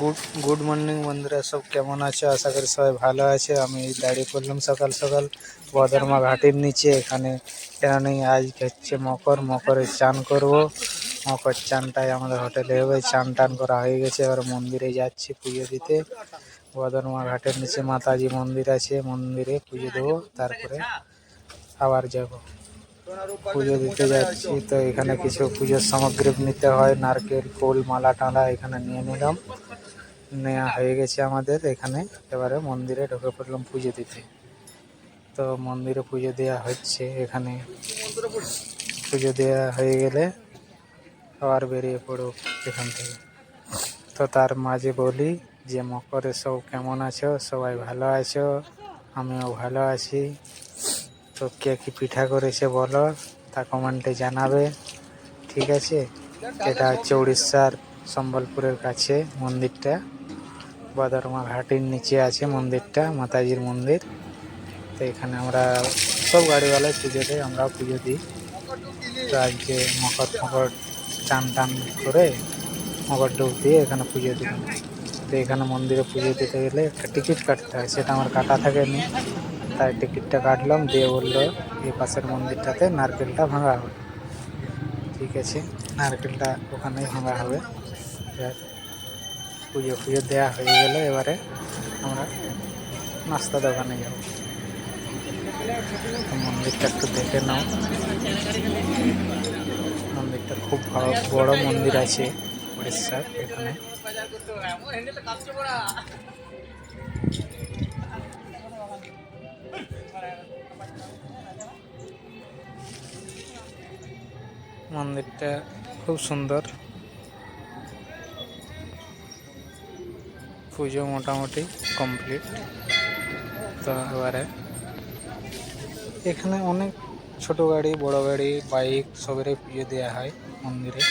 Good good morning বন্ধুরা, সব কেমন আছে? আশা করি সবাই ভালো আছে। আমি দাঁড়িয়ে পড়লাম সকাল সকাল বদরমা ঘাটের নিচে, এখানে কেন আজ হচ্ছে মকর, মকরে চান করব। মকর চানটাই আমাদের হোটেলে হবে চান টান করা হয়ে গেছে। এবার মন্দিরে যাচ্ছি পুজো দিতে। বদরমা ঘাটের নিচে মাতাজি মন্দির আছে, মন্দিরে পুজো দেবো, তারপরে আবার যাব। পুজো দিতে যাচ্ছি, তো এখানে কিছু পুজোর সামগ্রী নিতে হয়, নারকেল, ফুল, মালা, টালা এখানে নিয়ে নিলাম। নেওয়া হয়ে গেছে আমাদের এখানে। এবারে মন্দিরে ঢুকে পড়লাম পুজো দিতে। তো মন্দিরে পুজো দেওয়া হচ্ছে এখানে। পুজো দেওয়া হয়ে গেলে আবার বেরিয়ে পড়ো এখান থেকে। তো তার মাঝে বলি যে মকরে সব কেমন আছো? সবাই ভালো আছো? আমিও ভালো আছি। তো কে কি পিঠা করেছে বলো? তা কমেন্টে জানাবে। ঠিক আছে? এটা হচ্ছে উড়িষ্যার সম্বলপুরের কাছে মন্দিরটা। বদরমা ঘাটির নিচে আছে মন্দিরটা, মাতাজির মন্দির। তো এখানে আমরা সব গাড়িওয়ালায় পুজো দেয়, আমরাও পুজো দিই। তো আজকে মকর ফকর চান টান করে মকর ডুব দিয়ে এখানে পুজো দিলাম। তো এখানে মন্দিরে পুজো দিতে গেলে একটা টিকিট কাটতে হয়, সেটা আমার কাটা থাকেনি। তাই টিকিটটা কাটলাম, দিয়ে বলল, এই পাশের মন্দিরটাতে নারকেলটা ভাঙা হবে। ঠিক আছে, নারকেলটা ওখানেই ভাঙা হবে। পুজো পুজো দেওয়া হয়ে গেলে, এবারে আমরা নাস্তা দোকানে যাব। মন্দিরটা একটু দেখে নাও। মন্দিরটা খুব ভালো বড় মন্দির আছে উড়িষ্যার এখানে। মন্দিরটা খুব সুন্দর। পুজো মোটামুটি কমপ্লিট। তো এবারে এখানে অনেক ছোট গাড়ি, বড় গাড়ি, বাইক সবেরই পুজো দেওয়া হয় মন্দিরে।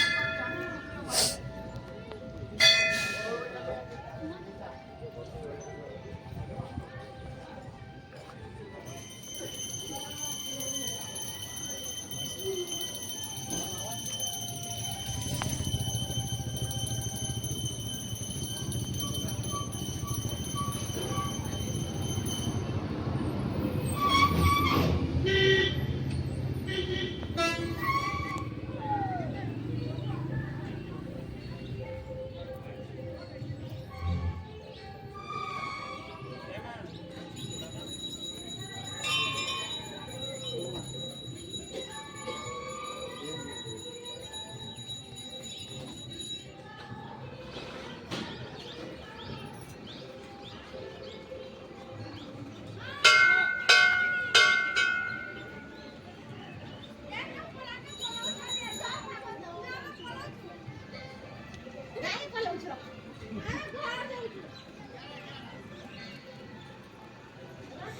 Thank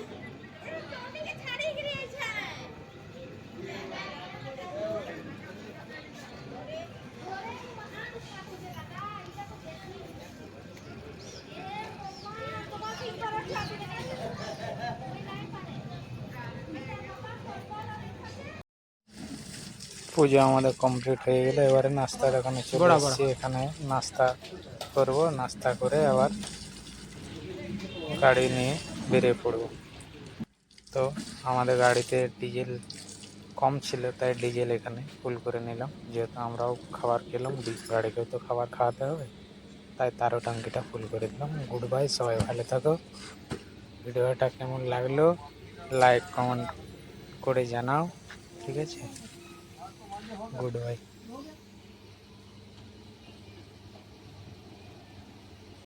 you. পুজো আমাদের কমপ্লিট হয়ে গেলে এবারে নাস্তার এখানে চলে এসেছি এখানে নাস্তা করব নাস্তা করে আবার গাড়ি নিয়ে বেরিয়ে পড়ব। তো আমাদের গাড়িতে ডিজেল কম ছিল তাই ডিজেল এখানে ফুল করে নিলাম। যেহেতু আমরাও খাবার খেলাম গাড়িকেও তো খাবার খাওয়াতে হবে। তাই তারও ট্যাঙ্কিটা ফুল করে দিলাম। গুড বাই সবাই ভালো থাকো। ভিডিওটা কেমন লাগল লাইক কমেন্ট করে জানাও ঠিক আছে? Good bye